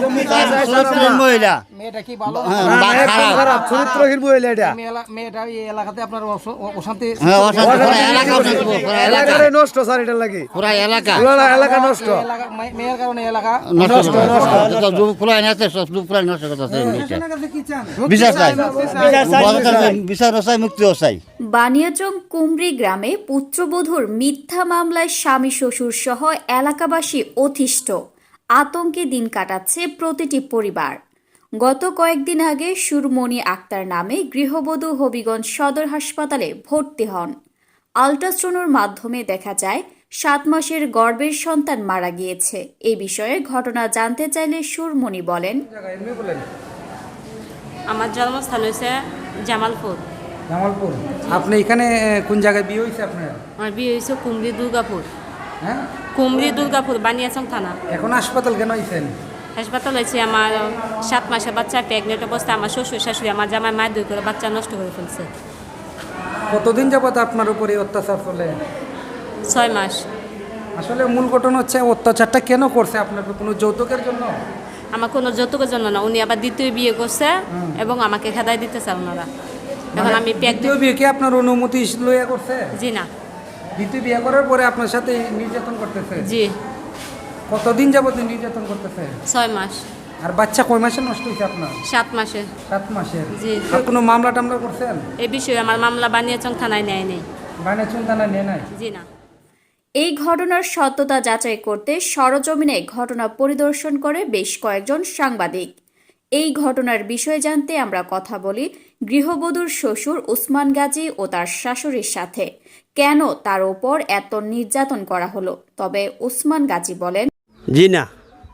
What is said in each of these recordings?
চরিত্রহীন মহিলা মেয়েটা কি ভালো? না, বা- একদম খারাপ। খারাপ চরিত্রহীন মহিলা এটা মেয়েটা এই এলাকাতে আপনার অশান্তি অশান্তি, পুরা এলাকা অশান্তি, পুরা এলাকা। এলাকারে নষ্ট স্যার এটা লাগে। পুরা এলাকা। পুরো এলাকা নষ্ট। মেয়ের কারণে এলাকা নষ্ট নষ্ট পুরা এনেছে পুরা নষ্ট করতেছে বিচার চাই। বিচার চাই মুক্তিও চাই। বানিয়াচং কুমরি গ্রামে পুত্রবধূর মিথ্যা মামলায় স্বামী শ্বশুর সহ এলাকাবাসী অতিষ্ঠ। আতঙ্কে দিন কাটাচ্ছে প্রতিটি পরিবার। গত কয়েকদিন আগে সুরমণি আক্তার নামে গৃহবধূ হবিগঞ্জ সদর হাসপাতালে ভর্তি হন। আল্ট্রাসাউন্ডের মাধ্যমে দেখা যায় সাত মাসের গর্ভের সন্তান মারা গিয়েছে। এ বিষয়ে ঘটনা জানতে চাইলে সুরমণি বলেন। আমার জন্মস্থান হয়েছে জামালপুর। জামালপুর? আপনি এখানে কোন জায়গায় বিয়ে হয়েছে আপনার? আমার বিয়ে হয়েছে কুমরি দুর্গাপুর। হ্যাঁ? কুমরি দুর্গাপুর বানিয়াচং থানা এখন হাসপাতাল কেন হয়েছেন হাসপাতাল হয়েছে আমার সাত মাসের বাচ্চা প্রেগনেন্ট অবস্থায় আমার শ্বশুর শাশুড়ি আমার জামাই মায়ের দুই করে বাচ্চা নষ্ট করে ফেলছে। কতদিন যাবত আপনার উপরে অত্যাচার চলে? ছয় মাস। আসলে মূল ঘটনা হচ্ছে অত্যাচারটা কেন করছে আপনার? কোনো যৌতুকের জন্য? আমার কোনো যৌতুকের জন্য না উনি আবার দ্বিতীয় বিয়ে করছে এবং আমাকে খেদাই দিতেছে ওনারা। এখন আমি দ্বিতীয় বিয়ে কি আপনার অনুমতি লইয়া করছে? জি না। দ্বিতীয় বিয়ে করার পরে আপনার সাথে নির্যাতন করতেছে? জি। কতদিন যাবত নির্যাতন করতেছে? ছয় মাস। আর বাচ্চা কয় মাসে নষ্ট হয়েছে আপনার? সাত মাসে। সাত মাসের জি। আর কোনো মামলা টামলা করছেন? এই বিষয়ে আমার মামলা বানিয়াচং থানায় নেয় নেই। বাইনে চুনতানা নিয়ে নাই? জি না। এই ঘটনার সত্যতা যাচাই করতে সরজমিনে ঘটনা পরিদর্শন করে বেশ কয়েকজন সাংবাদিক। এই ঘটনার বিষয়ে জানতে আমরা কথা বলি গৃহবধূর শ্বশুর উসমান গাজী ও তার শাশুড়ির সাথে। কেন তার ওপর এত নির্যাতন করা হলো? তবে উসমান গাজী বলেন জি না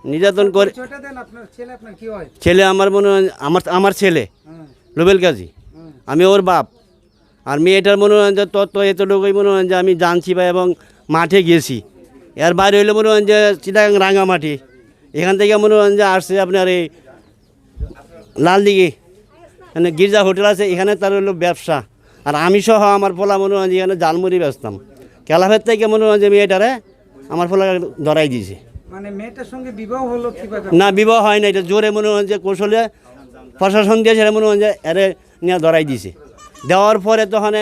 নির্যাতন করে ছয়টা দেন আপনার ছেলে আপনার কি হয়? ছেলে আমার মনে হয় আমার আমার ছেলে রুবেল কাজী আমি ওর বাপ। আর মেয়েটার মনে হয় যে তত্ত্ব এতটুকুই মনে হয় যে আমি জানছি বা এবং মাঠে গিয়েছি। এর বাইরে হইলে মনে হয় যে চিটাগাং রাঙামাটি এখান থেকে মনে হয় যে আসছে আপনার এই লালদিঘি। মানে গির্জা হোটেল আছে এখানে তার হলো ব্যবসা। আর আমি সহ আমার পোলা মনে হয় এখানে জালমুড়ি বেচতাম। কেলাফের থেকে মনে হয় যে মেয়েটারে আমার পোলা ধরাই দিয়েছে। মানে মেয়েটার সঙ্গে বিবাহ হলো কীভাবে? না বিবাহ হয় না এটা জোরে মনে হয় যে কৌশলে প্রশাসন দিয়েছে এটা মনে হয় যে এরে নিয়ে ধরাই দিছে দেওয়ার পরে তখন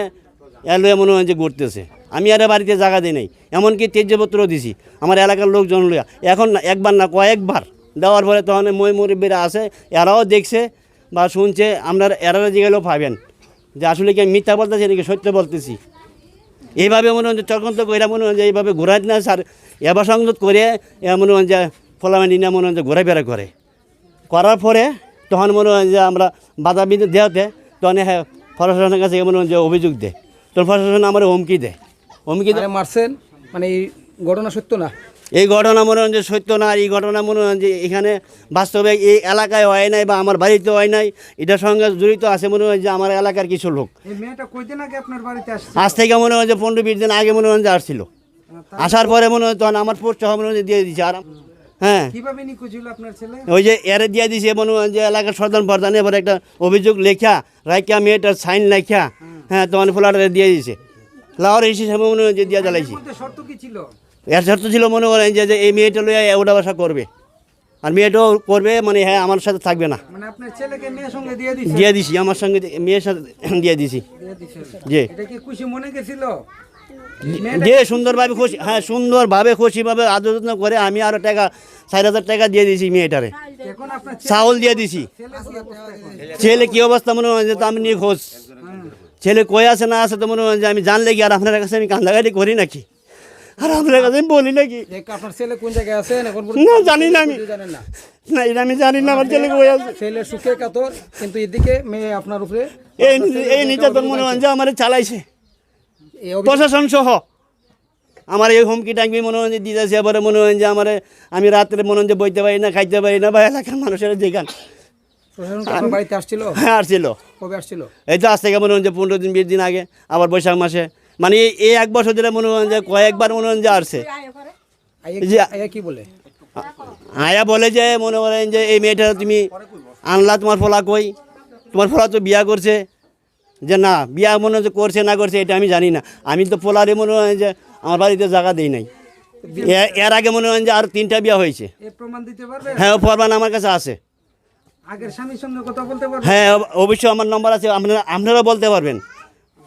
এলো মনে হয় যে ঘুরতেছে। আমি আরে বাড়িতে জায়গা দিই নাই এমনকি তেজপত্র দিছি আমার এলাকার লোকজন লইয়া। এখন না একবার না কয়েকবার দেওয়ার পরে তখন মই মুরব্বীরা আছে এরাও দেখছে বা শুনছে, আমরা এরা জিগেলেও পাবেন যে আসলে কি আমি মিথ্যা বলতেছি নাকি সত্য বলতেছি? এইভাবে মনে হয় যে চক্রান্ত করে মনে হয় যে এইভাবে ঘোরাই না স্যার, এবার সংযোগ করে এ মনে হয় যে ফলামানি না মনে হয় যে ঘোরাফেরা করে। করার পরে তখন মনে হয় যে আমরা বাধা বিধি দেওয়াতে তখন হ্যাঁ প্রশাসনের কাছে মনে হয় যে অভিযোগ দেয়। তখন প্রশাসন আমার হুমকি দেয়। হুমকি মারছেন? মানে এই ঘটনা সত্য না? এই ঘটনা মনে হয় যে সত্য না এই ঘটনা মনে হয় যে এখানে বাস্তবে এই এলাকায় হয় নাই বা আমার বাড়িতে হয় নাই এটার সঙ্গে জড়িত আছে মনে হয় যে আমার এলাকার কিছু লোক। আজ থেকে মনে হয় যে পনেরো বিশ দিন আগে মনে হয় যে আসছিল। আসার পরে মনে হয় তখন আমার পোস্ট মনে হয় দিয়ে দিচ্ছে আর হ্যাঁ। ওই যে এরে দিয়ে দিছে মনে হয় যে এলাকার সদন প্রধান এবার একটা অভিযোগ লেখা রাইকা মেয়েটার সাইন লেখা। হ্যাঁ। তখন ফ্ল্যাটে দিয়ে দিছে। লাহোর হিসেবে মনে হয় যে দিয়ে জ্বালাইছি। শর্ত কি ছিল? এর শর্ত ছিল মনে করেন যে এই মেয়েটা লইয়া ওটা বাসা করবে। আর মেয়েটাও করবে মানে হ্যাঁ আমার সাথে থাকবে না। মানে দিয়ে দিছে? আমার সঙ্গে মেয়ের সাথে দিয়ে দিছি। যে যে সুন্দরভাবে খুশি হ্যাঁ সুন্দরভাবে খুশিভাবে আদর যত্ন করে আমি আরও টাকা চার হাজার টাকা দিয়ে দিছি মেয়েটারে। চাউল দিয়ে দিছি। ছেলে কি অবস্থা মনে হয় যে তো আমি নিয়ে খোঁজ ছেলে কয়ে আছে না আছে তো মনে হয় যে আমি জানলে কি আর আপনার কাছে আমি কান্দাকাটি করি নাকি? আর আপনার কাছে বলি নাকি? আপনার ছেলে কোন জায়গায় আছে না জানি না আমি। জানেন না। না এটা আমি জানি না আমার ছেলে কই আছে? ছেলে সুখে কাতর কিন্তু এদিকে মেয়ে আপনার উপরে এই এই নির্যাতন মনে হয় যে আমার চালাইছে। প্রশাসন সহ। আমার এই হুমকি টাঙ্গি মনে হয় যে দিতেছে এবারে মনে হয় যে আমার আমি রাত্রে মনে হয় যে বইতে পারি না খাইতে পারি না বা এলাকার মানুষের যেখান। বাড়িতে আসছিল? হ্যাঁ আসছিল। কবে আসছিল? এই তো আজ থেকে মনে হয় যে পনেরো দিন বিশ দিন আগে আবার বৈশাখ মাসে। মানে এই- এক বছর ধরে মনে হয় যে কয়েকবার মনে হয় যে আসছে। কি বলে? আয়া বলে যে মনে করেন যে এই মেয়েটা তুমি আনলা তোমার ফলা কই? তোমার ফলা তো বিয়া করছে। যে না বিয়া মনে যে করছে না করছে এটা আমি জানি না। আমি তো পোলারে মনে হয় যে আমার বাড়িতে জায়গা দিই নাই। এর আগে মনে হয় যে আর তিনটা বিয়া হয়েছে। হ্যাঁ প্রমাণ আমার কাছে আছে। আগের স্বামীর সঙ্গে কথা বলতে পারবেন হ্যাঁ অব- অবশ্যই আমার নম্বর আছে। আপনারা আপনারা বলতে পারবেন।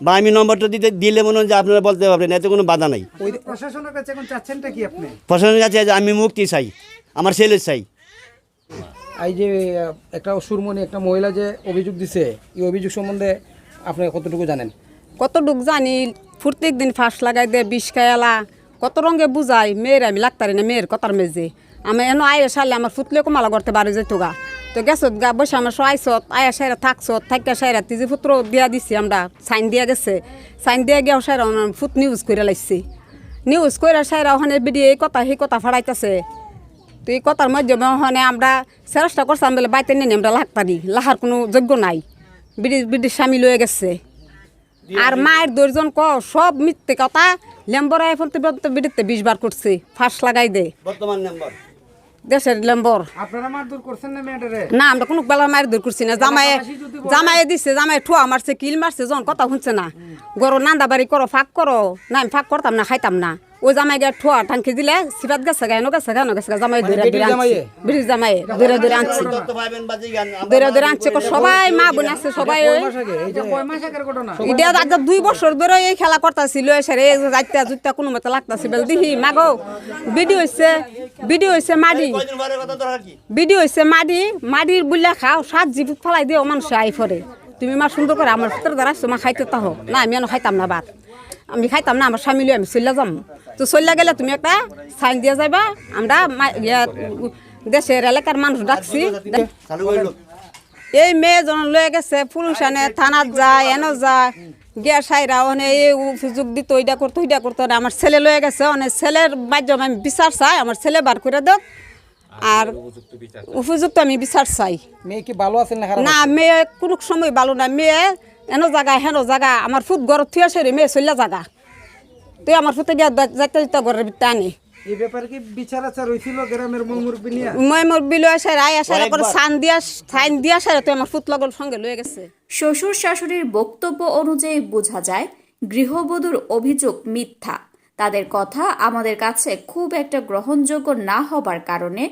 বা আমি নম্বরটা দিতে দিলে মনে হয় যে আপনারা বলতে পারবেন এতে কোনো বাধা নাই। প্রশাসনের কাছে এখন চাচ্ছেনটা কি আপনি? প্রশাসনের কাছে আমি মুক্তি চাই আমার ছেলে চাই। এই যে একটা সুরমণি একটা মহিলা যে অভিযোগ দিছে এই অভিযোগ সম্বন্ধে আপনি কতটুকু জানেন? কতটুকু জানি প্রত্যেক দিন ফাঁস লাগাই দে বিষ খেয়ালা কত রঙে বুঝাই মেয়ের আমি লাগতারি না মেয়ের কথার মেজে আমি এনে আয়ে সালে আমার ফুতলে কমালা করতে পারে যেত গা। তো গেছত গা বসে আমার আইসত আয়া সাইরা থাকছত থাকা সাইরা তিজি পুত্র দিয়া দিছি আমরা সাইন দিয়া গেছে। সাইন দিয়া গিয়া সাইরা আমার ফুট নিউজ করে লাইছি। নিউজ করে সাইরা ওখানে বিডি এই কথা সেই কথা ফাড়াইতেছে। তো এই কথার মাধ্যমে ওখানে আমরা চেষ্টা করছিলাম বলে বাইতে নিয়ে আমরা লাগতারি লাহার কোনো যোগ্য নাই। বিডি বিডির স্বামী লয়ে গেছে। আর মায়ের দর্জন ক সব মিথ্যে কথা লেম্বর তো বিড়িতে বিশ বার করছে ফাঁস লাগাই দে। বর্তমান নম্বর দেশের লেম্বর। না আমরা কোনো বেলা মায়ের দূর করছি না। জামাই জামাইয়ে দিছে জামাই ঠুয়া মারছে কিল মারছে যখন কথা শুনছে না। গরো নান্দা বাড়ি করো ফাঁক করো। না আমি ফাঁক করতাম না খাইতাম না। ওই জামাই গা ঠুয়া টাঙ্কি দিলে সিপাত গেছে গা এনো গেছে গা এনো গেছে গা জামাই ধরে ধরে আনছে। জামাই ধরে ধরে আনছে। ধরে ধরে আনছে সবাই মা বোন আছে সবাই এটা আজ দুই বছর ধরে এই খেলা করতেছিল এসে এই যাইতে জুইতে কোনো মতে লাগতাছে বেল দিহি মাগো বিডি হইছে বিডি হইছে মাডি। বিডি হইছে মাডি মাডির বুল্লা খাও সাত জিবু ফেলাই দিও মানুষ আই ফরে তুমি মা সুন্দর করে আমার ভিতরে দাঁড়াইছো মা খাইতে তাহো। না আমি এনে খাইতাম না ভাত আমি খাইতাম না আমার স্বামী আমি চল্লা যাম। তো চল্লা গেলে তুমি একটা সাইন দিয়ে যাইবা আমরা দেশের এলাকার মানুষ ডাকছি। এই মেয়ে জন লয়ে গেছে পুলিশানে থানাত যায় এনো যায় গিয়া সাইরা অনে এই সুযোগ দিত ওইটা করতো ওইটা করতো আমার ছেলে লয়ে গেছে অনেক ছেলের মাধ্যমে আমি বিচার চাই আমার ছেলে বার করে দেখ আর উপযুক্ত আমি বিচার চাই। মেয়ে কি ভালো আছেন না না মেয়ে কোনো সময় ভালো না। মেয়ে এনো জায়গা হেনো জায়গা আমার ফুট ঘরত থুয়ে আসে রে মেয়ে চল্লা জায়গা তুই আমার ফুটে গিয়া যাইতে যাইতে ঘরের ভিতরে আনি। এই ব্যাপারে কি বিচার আচার হয়েছিল গ্রামের মূল নিয়ে? মই মোর বিলো আসে রায় আসে সান দিয়া সাইন দিয়া আসে তুই আমার ফুট লগল সঙ্গে লয়ে গেছে। শ্বশুর শাশুড়ির বক্তব্য অনুযায়ী বোঝা যায় গৃহবধূর অভিযোগ মিথ্যা। তাদের কথা আমাদের কাছে খুব একটা গ্রহণযোগ্য না হবার কারণে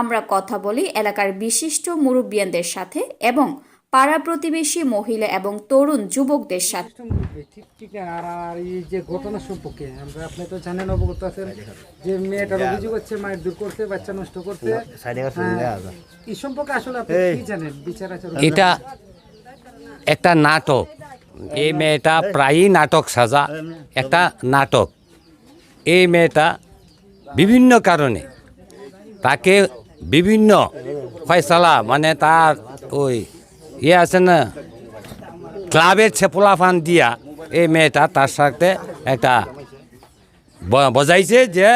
আমরা কথা বলি এলাকার বিশিষ্ট মুরব্বিয়ানদের সাথে এবং পাড়া প্রতিবেশী মহিলা এবং তরুণ যুবকদের সাথে ঠিক ঠিক আর আর এই যে ঘটনা সম্পর্কে আমরা আপনি তো জানেন অবগত আছেন যে মেয়েটার অভিযোগ হচ্ছে মায়ের দূর করতে বাচ্চা নষ্ট করতে হ্যাঁ, এই সম্পর্কে আসলে আপনি কি জানেন? বিচার এটা একটা নাটক। এই মেয়েটা প্রায়ই নাটক সাজা। একটা নাটক। এই মেয়েটা বিভিন্ন কারণে তাকে বিভিন্ন ফয়সালা মানে তার ওই ইয়ে আছে না ক্লাবের ছেপলাফান দিয়া এই মেয়েটা তার সাথে একটা ব- বোঝাইছে যে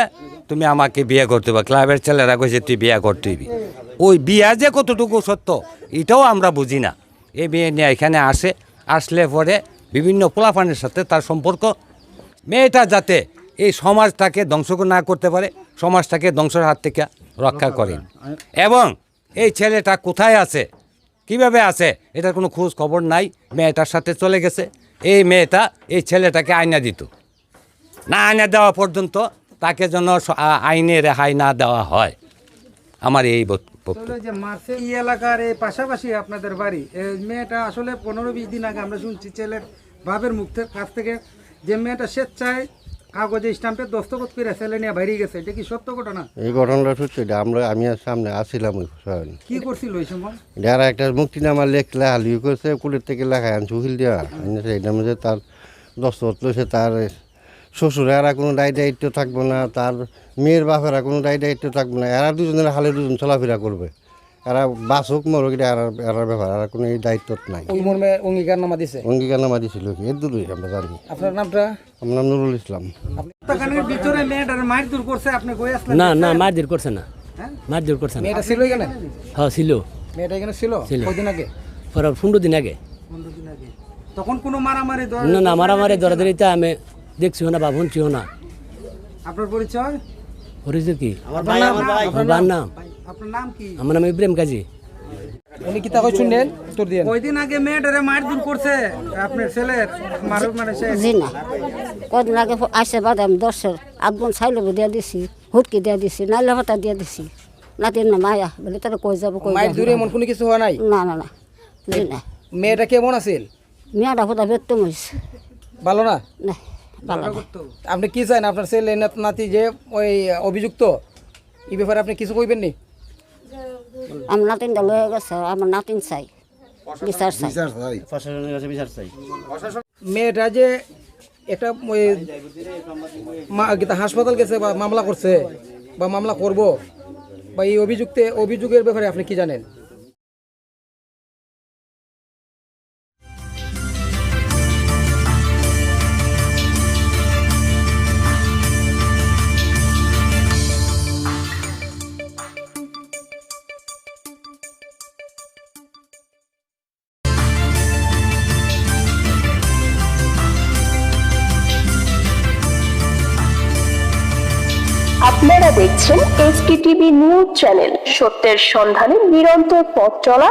তুমি আমাকে বিয়ে করতে হবে। ক্লাবের ছেলেরা কইছে তুই বিয়ে করতে হইবি। ওই বিয়া যে কতটুকু সত্য এটাও আমরা বুঝি না। এই মেয়ে নিয়ে এখানে আসে আসলে পরে বিভিন্ন পোলাফানের সাথে তার সম্পর্ক। মেয়েটা যাতে এই সমাজটাকে ধ্বংস না করতে পারে সমাজটাকে ধ্বংসের হাত থেকে রক্ষা করেন এবং এই ছেলেটা কোথায় আছে কীভাবে আছে? এটার কোনো খোঁজ খবর নাই। মেয়েটার সাথে চলে গেছে। এই মেয়েটা এই ছেলেটাকে আয়না দিত। না আয়না দেওয়া পর্যন্ত তাকে যেন আইনে রেহাই না দেওয়া হয়। আমার এই এই এলাকার এই পাশাপাশি আপনাদের বাড়ি মেয়েটা আসলে পনেরো বিশ দিন আগে আমরা শুনছি ছেলের বাপের মুখ কাছ থেকে যে মেয়েটা স্বেচ্ছায় কাগজে স্টাম্পের দস্তখত করে ছেলে নিয়ে বাইরে গেছে। এটা কি সত্য ঘটনা? এই ঘটনাটা সত্যি এটা আমরা আমি আর সামনে আসছিলাম ওই সময় কি করছিল ওই সময়? যারা একটা মুক্তিনামা লেখলে হালিও করছে কুলের থেকে লেখায় আনছে উকিল দেওয়া। আনছে এটার মধ্যে তার দস্তখত লইছে তার শ্বশুরে এরা কোনো দায় দায়িত্ব থাকবে না তার মেয়ের বাপেরা কোনো দায় দায়িত্ব থাকবে না এরা দুজনের হালে দুজন চলাফেরা করবে। এরা বাসুক মরুক এটা এরা এরার ব্যাপার কোনো এই দায়িত্ব নাই। ওই মর্মে অঙ্গীকার নামা দিছে? অঙ্গীকার নামা দিছিল কি? এর আমরা জানি। আপনার নামটা? আমার নাম নুরুল ইসলাম। ভিতরে মেয়েটার মায়ের করছে আপনি কই আসলেন? না না মারধর করছে না। হ্যাঁ? মারধর করছে না। মেয়েটা ছিল এখানে? হ্যাঁ ছিল। মেয়েটা এখানে ছিল? ছিল। কদিন আগে? পরে পনেরো দিন আগে। পনেরো দিন আগে। তখন কোনো মারামারি না না মারামারি দরাদরিতে আমি দেখছিও না বা শুনছিও না। আপনার পরিচয়? হরিজের কি? আমার নাম? আপনার নাম কি? আমার নাম ইব্রাহিম কাজী। উনি কি তাকে শুনলেন উত্তর দিয়ে ওই দিন আগে মেয়েটারে মারধর করছে আপনার ছেলের মার মানে সে জি না। কদিন আগে আসে বাদে আমি দশের আধ বোন চাইলে দিয়া দিছি হুটকি দিয়া দিছি নাইলে ভাতা দিয়া দিছি। নাতির না মায়া বলে তারা কই যাব কই মায়ের দূরে এমন কোনো কিছু হওয়া নাই? না না না। জি না। মেয়েটা কেমন আছিল? মেয়েটা কোথাও বেতম হয়েছে ভালো না? না ভালো না। আপনি কি চান আপনার ছেলে নাত- নাতি যে ওই অভিযুক্ত এই ব্যাপারে আপনি কিছু কইবেন নি আমার নাতিনটা লয়ে গেছে আমার নাতিন চাই বিচার চাই। প্রশাসনের কাছে বিচার চাই। মেয়েটা যে একটা ওই মা- গীতা হাসপাতাল গেছে বা মামলা করছে বা মামলা করব বা এই অভিযুক্তে অভিযোগের ব্যাপারে আপনি কি জানেন? আপনারা দেখছেন এসকে টিভি নিউজ চ্যানেল। সত্যের সন্ধানে নিরন্তর পথ চলা